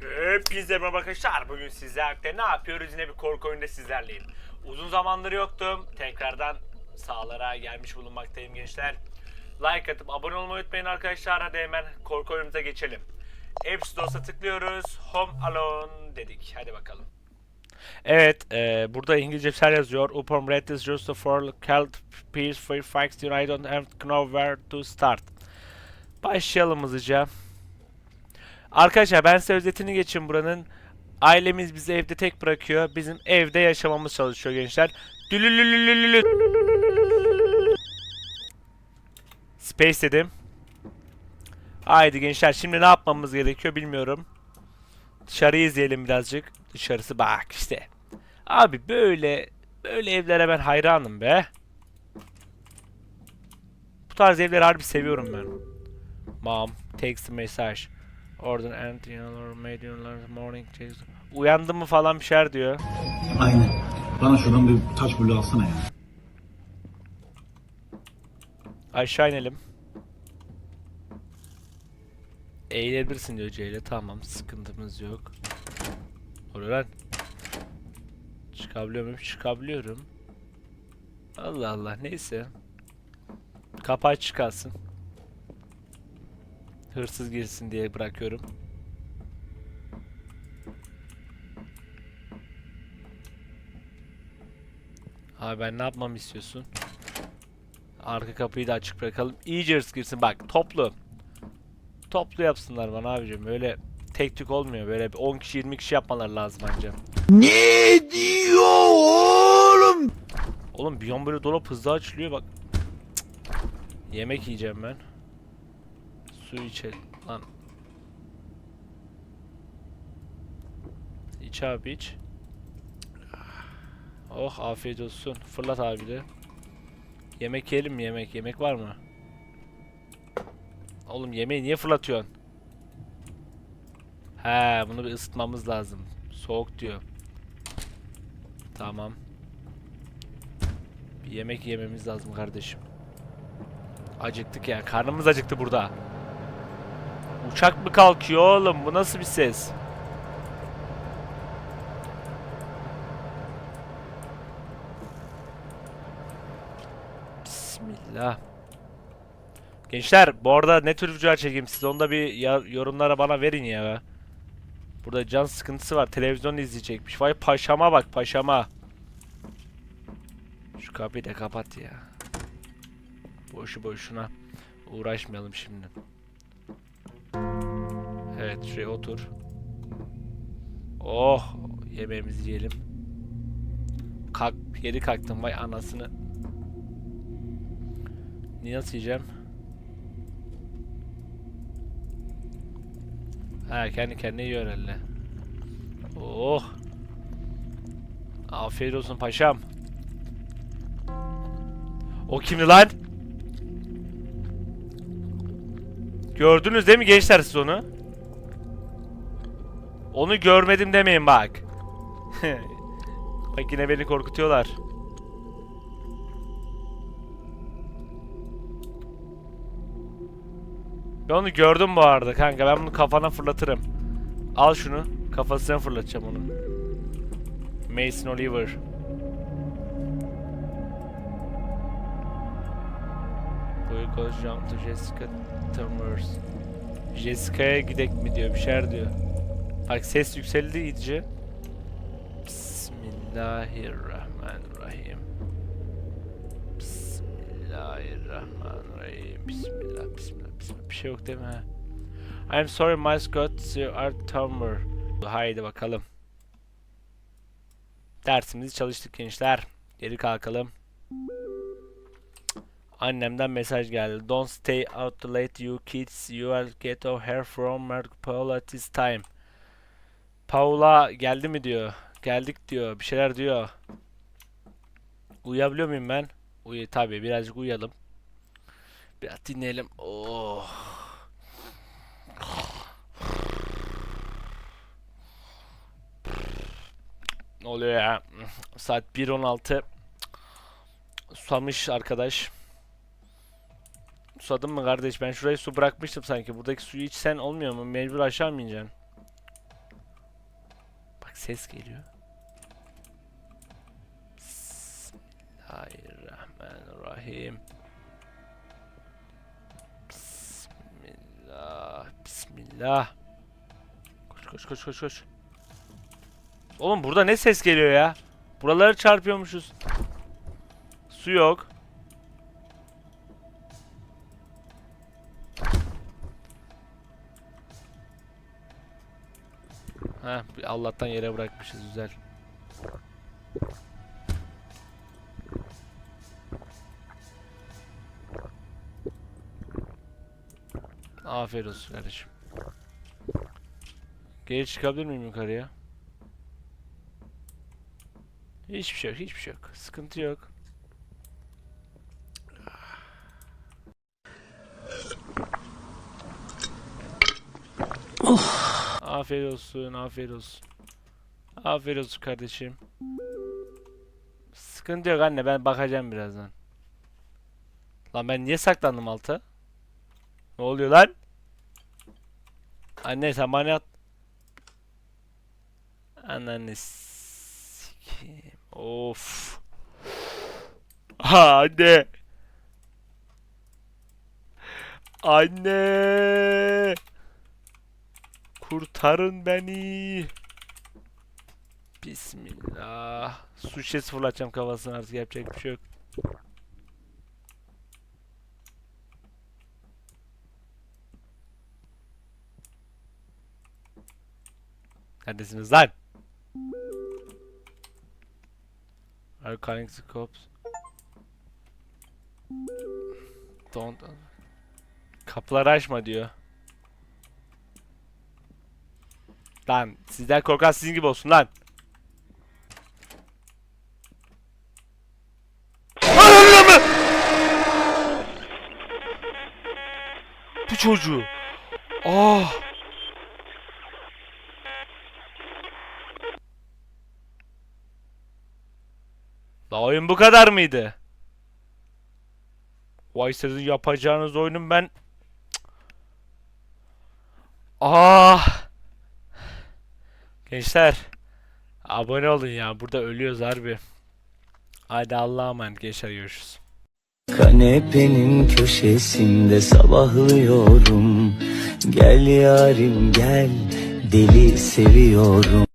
Hepinize merhaba arkadaşlar. Bugün sizlerle ne yapıyoruz? Yine bir korku oyunda sizlerleyim. Uzun zamandır yoktum. Tekrardan sahalara gelmiş bulunmaktayım gençler. Like atıp abone olmayı unutmayın arkadaşlar. Hadi hemen korku oyunumuza geçelim. App Store'a tıklıyoruz. Home Alone dedik. Hadi bakalım. Evet, e, burada İngilizce bir şeyler yazıyor. Upon Red is just for cult peace for facts I don't have to know where to start. Başlayalım hızlıca. Arkadaşlar ben size özetini geçeyim buranın. Ailemiz bizi evde tek bırakıyor. Bizim evde yaşamamız çalışıyor gençler. Space dedim. Haydi gençler şimdi ne yapmamız gerekiyor bilmiyorum. Dışarıyı izleyelim birazcık. Dışarısı bak işte. Abi böyle böyle evlere ben hayranım be. Bu tarz evleri harbi seviyorum ben. Mom, text message. Oradan Anthony Medium'lar morning chase. Uyandı mı falan bir şeyler diyor. Aynen. Bana şuradan bir taş bulu alsana ya. Aşağı inelim. Eğilebilirsin diyor Ceyle. Tamam sıkıntımız yok. Oluyor lan. Çıkabiliyor muyum? Çıkabiliyorum. Allah Allah neyse. Kapağı çıkarsın. Hırsız girsin diye bırakıyorum. Abi ben ne yapmamı istiyorsun? Arka kapıyı da açık bırakalım. İyice hırs girsin. Bak toplu. Toplu yapsınlar bana abicim. Böyle tek tük olmuyor. Böyle bir 10 kişi 20 kişi yapmalar lazım anca. Ne diyor oğlum? Oğlum bir an böyle dolap hızlı açılıyor bak. Cık. Yemek yiyeceğim ben. Su içelim lan. İç abi iç. Oh afiyet olsun. Fırlat abi de. Yemek yiyelim mi yemek? Yemek var mı? Oğlum yemeği niye fırlatıyorsun? He bunu bir ısıtmamız lazım. Soğuk diyor. Tamam. Bir yemek yememiz lazım kardeşim. Acıktık ya. Karnımız acıktı burada. Uçak mı kalkıyor oğlum? Bu nasıl bir ses? Bismillah. Gençler bu arada ne tür videolar çekeyim siz onu da bir yorumlara bana verin ya. Burada can sıkıntısı var. Televizyon izleyecekmiş. Vay paşama bak paşama. Şu kapıyı da kapat ya. Boşu boşuna uğraşmayalım şimdi. Evet şuraya otur. Oh yemeğimizi yiyelim. Kalk geri kalktım vay anasını. Niye nasıl yiyeceğim? Ha kendi kendine yiyor herhalde. Oh. Afiyet olsun paşam. O kimdi lan? Gördünüz değil mi gençler siz onu? Onu görmedim demeyin bak. bak yine beni korkutuyorlar. Ben onu gördüm bu arada kanka. Ben bunu kafana fırlatırım. Al şunu. Kafasına fırlatacağım onu. Mason Oliver. We go jump to Jessica Summers. Jessica'ya gidek mi diyor. Bir şeyler diyor. Bak ses yükseldi iyice. Bismillahirrahmanirrahim. Bismillahirrahmanirrahim. Bismillah, bismillah, bismillah. Bir şey yok değil mi? I'm sorry my Scott, you are Tummer. Haydi bakalım. Dersimizi çalıştık gençler. Geri kalkalım. Annemden mesaj geldi. Don't stay out late you kids. You will get a hair from Mark Paula this time. Paula geldi mi diyor. Geldik diyor. Bir şeyler diyor. Uyuyabiliyor muyum ben? Uyu tabii birazcık uyuyalım. Biraz dinleyelim. Oh. Ne oluyor ya? Saat 1.16. Susamış arkadaş. Susadın mı kardeş? Ben şuraya su bırakmıştım sanki. Buradaki suyu içsen olmuyor mu? Mecbur aşağı mı ineceksin? Ses geliyor. Bismillahirrahmanirrahim. Bismillah. Bismillah. Koş koş koş koş koş. Oğlum burada ne ses geliyor ya? Buraları çarpıyormuşuz. Su yok. Ha, Allah'tan yere bırakmışız güzel. Aferin olsun kardeşim. Geri çıkabilir miyim yukarıya? Hiçbir şey yok, hiçbir şey yok. Sıkıntı yok. Aferin olsun, aferin olsun. Aferin olsun kardeşim. Sıkıntı yok anne, ben bakacağım birazdan. Lan ben niye saklandım alta? Ne oluyor lan? Anne sen bana at. Ananı sikeyim. Of. Ha anne. Anne. Kurtarın beni. Bismillah. Su şişesi fırlatacağım kafasına artık yapacak bir şey yok. Neredesiniz lan? Are you calling the cops? Don't. Kapıları açma diyor. Lan sizden korkan sizin gibi olsun lan. Bu çocuğu. Ah. La oyun bu kadar mıydı? Vay sizin yapacağınız oyunun ben... Ah! Gençler, abone olun ya. Burada ölüyoruz harbi. Hadi Allah'a emanet gençler görüşürüz. Kanepenin köşesinde sabahlıyorum Gel yarim gel deli seviyorum